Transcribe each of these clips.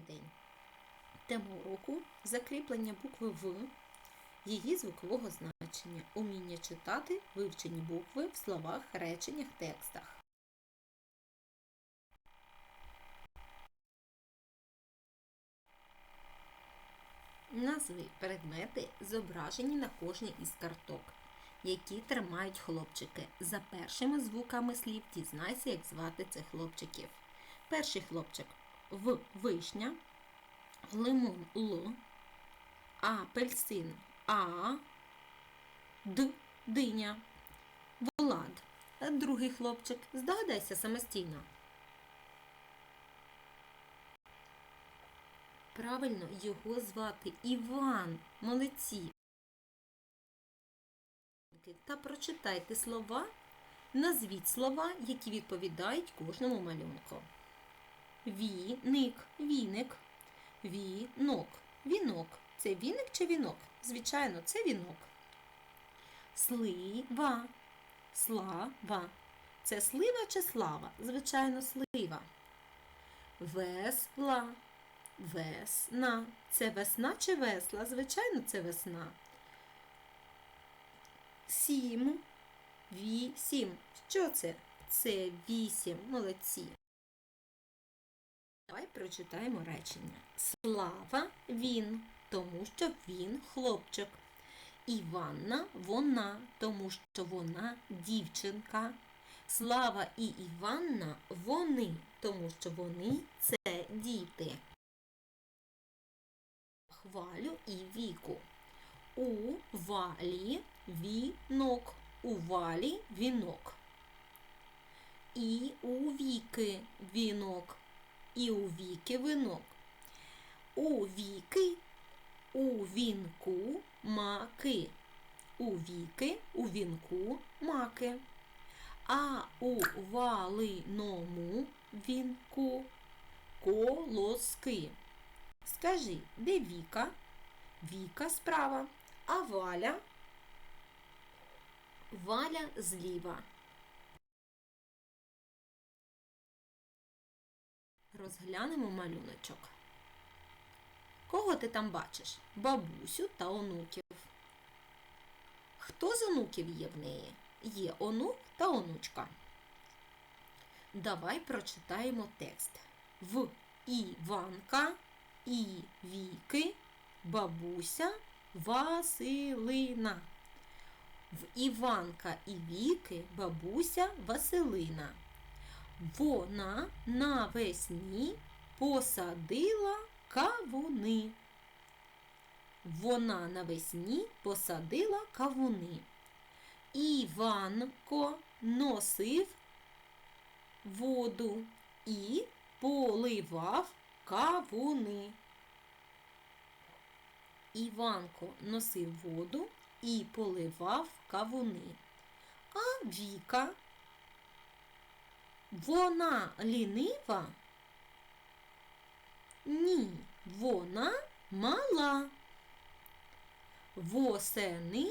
Добрий день! Тема уроку закріплення букви В, її звукового значення, уміння читати вивчені букви в словах, реченнях, текстах. Назви предмети зображені на кожній із карток, які тримають хлопчики. За першими звуками слів дізнайся, як звати цих хлопчиків. Перший хлопчик в вишня, лимон Л, апельсин А, Д диня, Влад. Другий хлопчик. Здогадайся самостійно. Правильно його звати Іван. Молодці. Та прочитайте слова. Назвіть слова, які відповідають кожному малюнку. Віник, віник, вінок, вінок. Це віник чи вінок? Звичайно, це вінок. Слива, слава. Це слива чи слава? Звичайно, слива. Весла, весна. Це весна чи весла? Звичайно, це весна. Сім, вісім. Що це? Це вісім. Молодці. Давай прочитаємо речення. Слава він, тому що він хлопчик. Іванна вона, тому що вона дівчинка. Слава і Іванна вони, тому що вони це діти. Хвалю і віку. У валі вінок. У валі вінок. І у віки вінок і у віки винок. У віки у вінку маки. У віки у вінку маки. А у валиному вінку колоски. Скажи, де Віка? Віка справа, а Валя? Валя зліва. Розглянемо малюночок. Кого ти там бачиш? Бабусю та онуків. Хто з онуків є в неї? Є онук та онучка. Давай прочитаємо текст. В Іванка, і Віки, бабуся Василина. В Іванка і Віки бабуся Василина. Вона навесні посадила кавуни. Вона навесні посадила кавуни. Іванко носив воду і поливав кавуни. Іванко носив воду і поливав кавуни. А Віка вона лінива? Ні, вона мала. Восени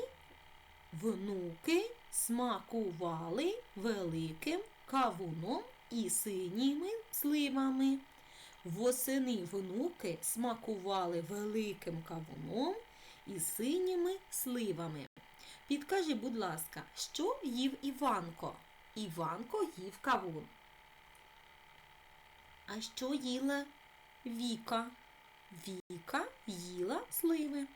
внуки смакували великим кавуном і синіми сливами. Восени внуки смакували великим кавуном і синіми сливами. Підкажи, будь ласка, що їв Іванко? Іванко їв кавун. А що їла Віка? Віка їла сливи.